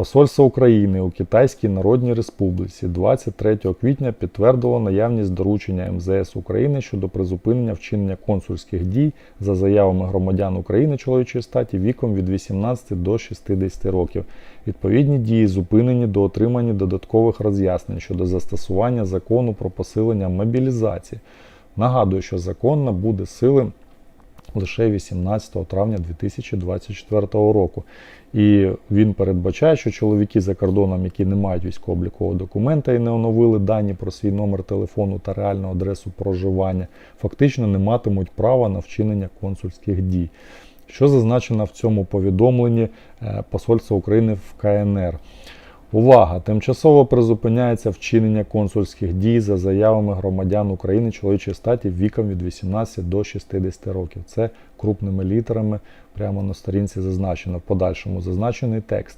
Посольство України у Китайській Народній Республіці 23 квітня підтвердило наявність доручення МЗС України щодо призупинення вчинення консульських дій за заявами громадян України чоловічої статі віком від 18 до 60 років. Відповідні дії зупинені до отримання додаткових роз'яснень щодо застосування закону про посилення мобілізації. Нагадую, що закон набуде сили лише 18 травня 2024 року. І він передбачає, що чоловіки за кордоном, які не мають військово-облікового документа і не оновили дані про свій номер телефону та реальну адресу проживання, фактично не матимуть права на вчинення консульських дій. Що зазначено в цьому повідомленні е, Посольства України в КНР? Увага! Тимчасово призупиняється вчинення консульських дій за заявами громадян України чоловічої статі віком від 18 до 60 років. Це крупними літерами прямо на сторінці зазначено. В подальшому зазначений текст